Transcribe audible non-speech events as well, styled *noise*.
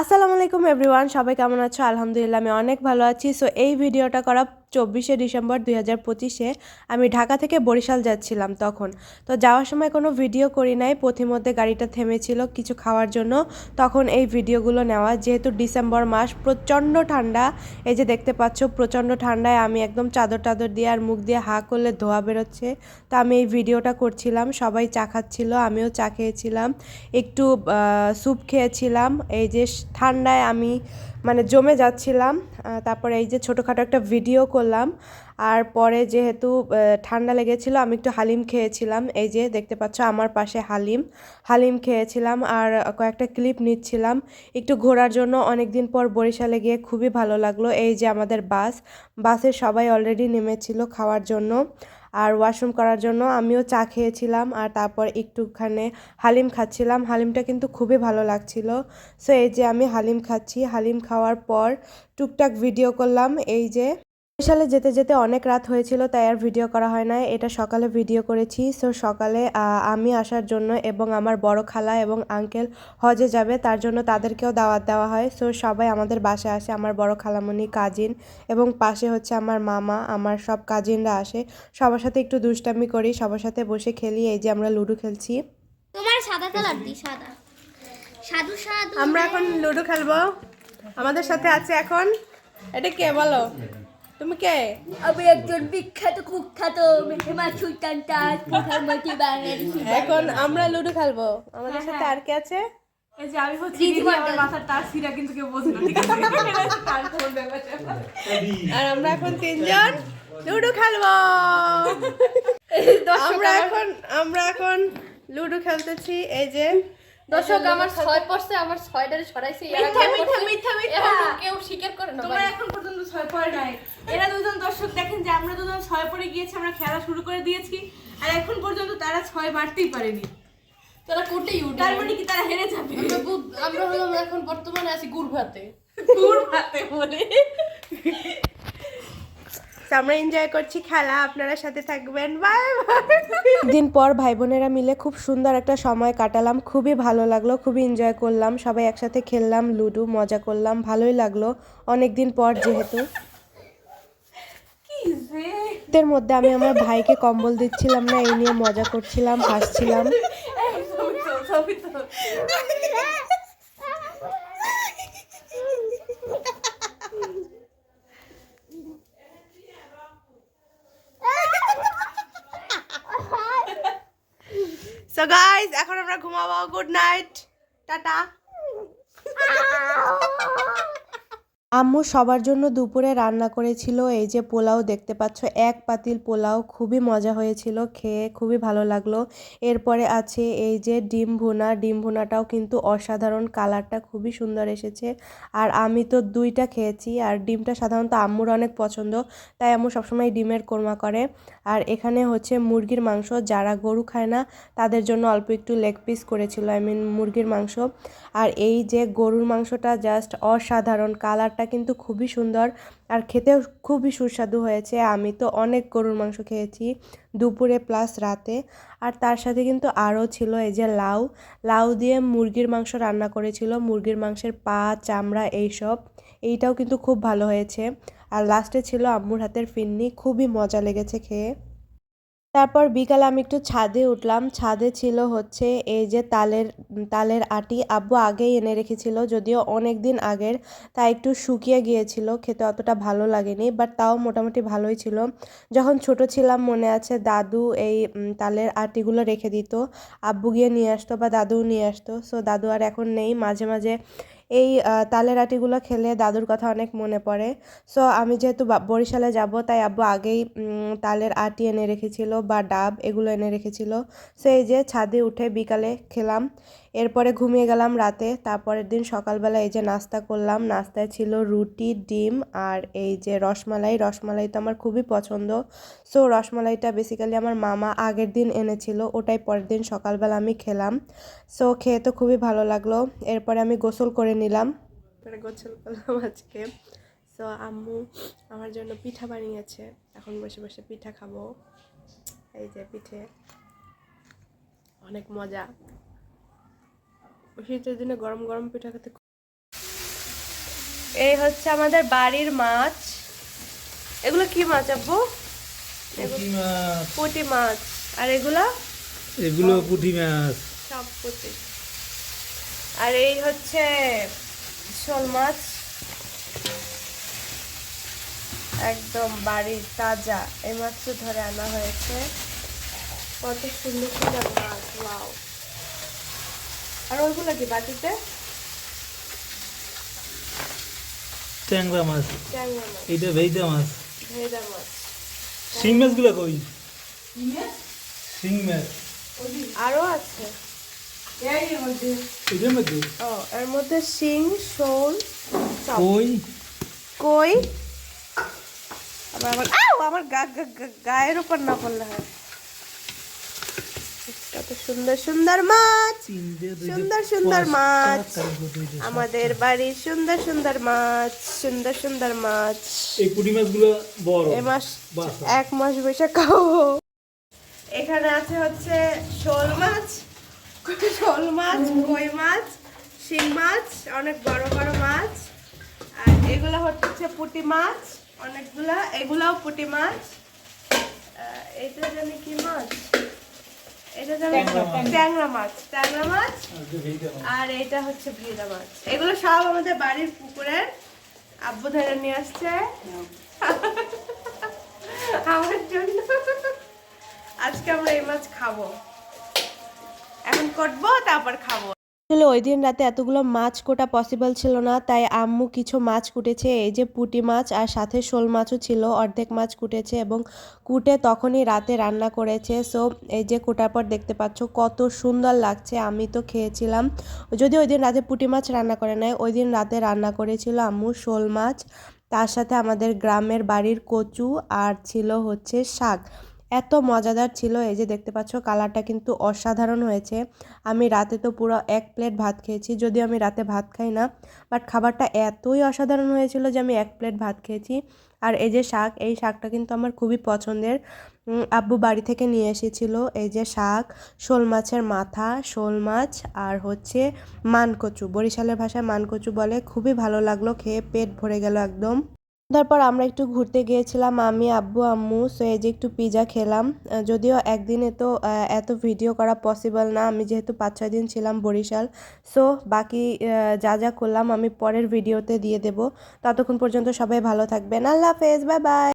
আসসালামু আলাইকুম এভরিওয়ান, সবাই কেমন আছো? আলহামদুলিল্লাহ, আমি অনেক ভালো আছি। সো এই ভিডিওটা করা চব্বিশে ডিসেম্বর দুই হাজার পঁচিশে আমি ঢাকা থেকে বরিশাল যাচ্ছিলাম তখন। তো যাওয়ার সময় কোনো ভিডিও করি নাই, পথিমধ্যে গাড়িটা থেমেছিল কিছু খাওয়ার জন্য। তখন এই ভিডিওগুলো নেওয়া, যেহেতু ডিসেম্বর মাস, প্রচণ্ড ঠান্ডা। এই যে দেখতে পাচ্ছ, প্রচণ্ড ঠান্ডায় আমি একদম চাদর টাদর দিয়ে আর মুখ দিয়ে হা করলে ধোয়া বেরোচ্ছে। তো আমি এই ভিডিওটা করছিলাম, সবাই চা খাচ্ছিল, আমিও চা খেয়েছিলাম। একটু স্যুপ খেয়েছিলাম। এই যে ঠান্ডায় আমি মানে জমে যাচ্ছিলাম তারপরে এই যে ছোটোখাটো একটা ভিডিও করলাম, আর পরে যেহেতু ঠান্ডা লেগেছিল, আমি একটু হালিম খেয়েছিলাম, এই যে দেখতে পাচ্ছ আমার পাশে হালিম হালিম খেয়েছিলাম আর কয়েকটা ক্লিপ নিচ্ছিলাম, একটু ঘোরার জন্য অনেক দিন পর বরিশালে গিয়ে খুবই ভালো লাগল, এই যে আমাদের বাস, বাসে সবাই অলরেডি নেমেছিল খাওয়ার জন্য আর ওয়াশরুম করার জন্য আমিও চা খেয়েছিলাম আর তারপর একটুখানে হালিম খাচ্ছিলাম। হালিমটা কিন্তু খুবই ভালো লাগছিল। সো এই যে আমি হালিম খাচ্ছি। হালিম খাওয়ার পর টুকটাক ভিডিও করলাম। এই যে বরিশালে যেতে যেতে অনেক রাত হয়েছিল তাই আর ভিডিও করা হয় না এটা সকালে ভিডিও করেছি। সো সকালে আমি আসার জন্য এবং আমার বড় খালা এবং আঙ্কেল হজে যাবে তার জন্য তাদেরকেও দাওয়াত দেওয়া হয়। সো সবাই আমাদের বাসায় আসে আমার বড় খালামণি কাজিন এবং পাশে হচ্ছে আমার মামা আমার সব কাজিনরা আসে। সবার সাথে একটু দুষ্টামি করি সবার সাথে বসে খেলি এই যে আমরা লুডো খেলছি। তোমার সাদা কালার দি সাদা। সাধু সাধু আমরা এখন লুডো খেলব। আমাদের সাথে আছে এখন এটা কে বলো? তুমি কে আমি একজন বিখ্যাত কুখ্যাত মেহেমা সুলতান তাজ প্রধানমন্ত্রী বাংলাদেশি এখন আমরা লুডো খেলব। আমাদের সাথে আর কে আছে? এই যে আমি হচ্ছে দিদি দিদি, মণ্ডল। আমার মাথার তার ছিঁড়া কিন্তু কেউ বোঝে না ঠিক আছে? এটা হচ্ছে তার খবর ব্যাপারটা। আর আমরা এখন তিনজন লুডো খেলব। আমরা এখন আমরা এখন লুডো খেলতেছি। এই যে দর্শক আমার ছয় পড়ছে আমার ছয়টারে ছড়াইছে মিথ্যা, মিথ্যা, মিথ্যা, মিথ্যা। কেউ স্বীকার করে না তোমরা এখন পর্যন্ত ছয় পড়ে নাই। এরা দুজন দর্শক দেখেন যে আমরা দুজন ছয় পড়ে গিয়েছি আমরা খেলা শুরু করে দিয়েছি আর এখন পর্যন্ত তারা ছয় বাড়তেই পারেনি। তারা কোটেই উঠে তার মানে কি তারা হেরে যাবে? আমরা হলাম এখন বর্তমানে আছি গুরভাতে দূর হাতে বলে। তো আমরা এনজয় করছি খেলা আপনারা সাথে থাকবেন। বাই দিন পর ভাই বোনেরা মিলে খুব সুন্দর একটা সময় কাটালাম খুবই ভালো লাগল খুবই এনজয় করলাম সবাই একসাথে খেললাম লুডো মজা করলাম ভালোই লাগল অনেক দিন পর যেহেতু। এর মধ্যে আমি আমার ভাইকে কম্বল দিচ্ছিলাম না এই নিয়ে মজা করছিলাম হাসছিলাম এই ছবি তো ছবি তো সো গাইস এখন আমরা ঘুমাবো। Good night tata. *laughs* আম্মু সবার জন্য দুপুরে রান্না করেছিল। এই যে পোলাও দেখতে পাচ্ছ, এক পাতিল পোলাও খুবই মজা হয়েছিল, খেয়ে খুবই ভালো লাগল। এরপরে আছে এই যে ডিম ভুনা। ডিম ভুনাটাও কিন্তু অসাধারণ কালারটা খুবই সুন্দর এসেছে। আর আমি তো দুইটা খেয়েছি, আর ডিমটা সাধারণত আম্মুর অনেক পছন্দ, তাই আম্মু সবসময় ডিমের কোরমা করে। আর এখানে হচ্ছে মুরগির মাংস, যারা গরু খায় না, তাদের জন্য অল্প একটু লেগ পিস করেছিল আই মিন মুরগির মাংস। আর এই যে গরুর মাংসটা জাস্ট অসাধারণ, কালারটা কিন্তু খুবই সুন্দর আর খেতেও খুবই সুস্বাদু হয়েছে। আমি তো অনেক গরুর মাংস খেয়েছি দুপুরে প্লাস রাতে। আর তার সাথে কিন্তু আরও ছিল এই যে লাউ। লাউ দিয়ে মুরগির মাংস রান্না করেছিল। মুরগির মাংসের পা, চামড়া এইসব, এইটাও কিন্তু খুব ভালো হয়েছে। আর লাস্টে ছিল আম্মুর হাতের ফিন্নি। খুবই মজা লেগেছে খেয়ে। তারপর বিকালে আমি একটু ছাদে উঠলাম। ছাদে ছিল হচ্ছে এই যে তালের তালের আটি। আব্বু আগেই এনে রেখেছিল, যদিও অনেক দিন আগের তা একটু শুকিয়ে গিয়েছিল, খেতে অতটা ভালো লাগেনি বাট তাও মোটামুটি ভালোই ছিল। যখন ছোট ছিলাম, মনে আছে দাদু এই তালের আটিগুলো রেখে দিত। আব্বু গিয়ে নিয়ে আসতো বা দাদুও নিয়ে আসতো সো দাদু আর এখন নেই। মাঝে মাঝে এই তালের আটিগুলো খেলে দাদুর কথা অনেক মনে পড়ে। সো আমি যেহেতু বরিশালে যাব, তাই আব্বু আগেই তালের আটি এনে রেখেছিল বা ডাব এগুলো এনে রেখেছিল। সো এই যে ছাদে উঠে বিকালে খেলাম। এরপরে ঘুমিয়ে গেলাম রাতে। তারপরের দিন সকালবেলা এই যে নাস্তা করলাম, নাস্তায় ছিল রুটি, ডিম আর এই যে রসমালাই। রসমালাই তো আমার খুবই পছন্দ। সো রসমালাইটা বেসিক্যালি আমার মামা আগের দিন এনেছিল, ওটাই পরের দিন সকালবেলা আমি খেলাম। সো খেয়ে তো খুবই ভালো লাগল। এরপরে আমি গোসল করে নিলাম। গোসল করলাম আজকে। সো আম্মু আমার জন্য পিঠা বানিয়েছে। এখন বসে বসে পিঠা খাব। এই যে পিঠে। অনেক মজা। শীতের দিনে গরম গরম পিঠা খেতে এই হচ্ছে আমাদের বাড়ির মাছ। এগুলো কি মাছ আব্বু? পুঁটি মাছ। আর এগুলো? এগুলো পুঁটি মাছ। সব পুঁটি। আর এই হচ্ছে শোল মাছ। একদম বাড়ির তাজা। এই মাছটা ধরে আনা হয়েছে। কত সুন্দর সুন্দর মাছ ওয়াও। আর ওইগুলো কি বাটিতে? ট্যাংরা মাছ। ট্যাংরা মাছ। এইটা ভেইদা মাছ। ভেজা মাছ। শিং মাছগুলো কই? শিং মাছ? আরও আছে। এটার মধ্যে। ও এর মধ্যে শিং শোল কই? কই? আবার আমার আমার গা গায়ের উপর না পড়লে হয়। সুন্দর সুন্দর মাছ সুন্দর সুন্দর মাছ। আমাদের বাড়ির সুন্দর সুন্দর মাছ সুন্দর সুন্দর মাছ। এই পুঁটি মাছগুলো বড়। এ মাস এক মাস বসে খাব। এখানে আছে হচ্ছে শোল মাছ শোল মাছ কই মাছ শিং মাছ অনেক বড় বড় মাছ। আর এগুলো হচ্ছে পুঁটি মাছ অনেকগুলা এগুলাও পুঁটি মাছ। এটা জানি কি মাছ? এটা জানি ট্যাংরা মাছ। ট্যাংরা মাছ আর এটা হচ্ছে মাছ। এগুলো সব আমাদের বাড়ির পুকুরের আব্বু ধরে নিয়ে আসছে। আমার জন্য। আজকে আমরা এই মাছ খাব। এখন করব তারপর খাব। আসলে ওই দিন রাতে এতগুলো মাছ কোটা পসিবল ছিল না, তাই আম্মু কিছু মাছ কুটেছে, এই যে পুঁটি মাছ আর সাথে শোল মাছও ছিল, অর্ধেক মাছ কুটেছে এবং কুটে তখনই রাতে রান্না করেছে। সো এই যে কোটার পর দেখতে পাচ্ছ কত সুন্দর লাগছে, আমি তো খেয়েছিলাম। যদি ওই দিন রাতে পুঁটি মাছ রান্না করে নেয় ওই দিন রাতে রান্না করেছিল আম্মু শোল মাছ। তার সাথে আমাদের গ্রামের বাড়ির কচু আর ছিল হচ্ছে শাক। এত মজাদার ছিল এই যে দেখতে পাচ্ছ কালারটা কিন্তু অসাধারণ হয়েছে। আমি রাতে তো পুরো এক প্লেট ভাত খেয়েছি, যদিও আমি রাতে ভাত খাই না বাট খাবারটা এতই অসাধারণ হয়েছিল যে আমি এক প্লেট ভাত খেয়েছি। আর এই যে শাক, এই শাকটা কিন্তু আমার খুবই পছন্দের। আব্বু বাড়ি থেকে নিয়ে এসেছিল এই যে শাক, শোল মাছের মাথা, শোল মাছ আর হচ্ছে মানকচু। বরিশালের ভাষায় মানকচু বলে খুবই ভালো লাগল, খেয়ে পেট ভরে গেল একদম। তারপর আমরা একটু ঘুরতে গিয়েছিলাম, আমি, আব্বু, আম্মু সো এই যে একটু পিজা খেলাম। যদিও একদিনে তো এত ভিডিও করা পসিবল না, আমি যেহেতু পাঁচ ছয় দিন ছিলাম বরিশাল সো বাকি যা যা করলাম আমি পরের ভিডিওতে দিয়ে দেব। ততক্ষণ পর্যন্ত সবাই ভালো থাকবেন। আল্লাহ হাফেজ বাই বাই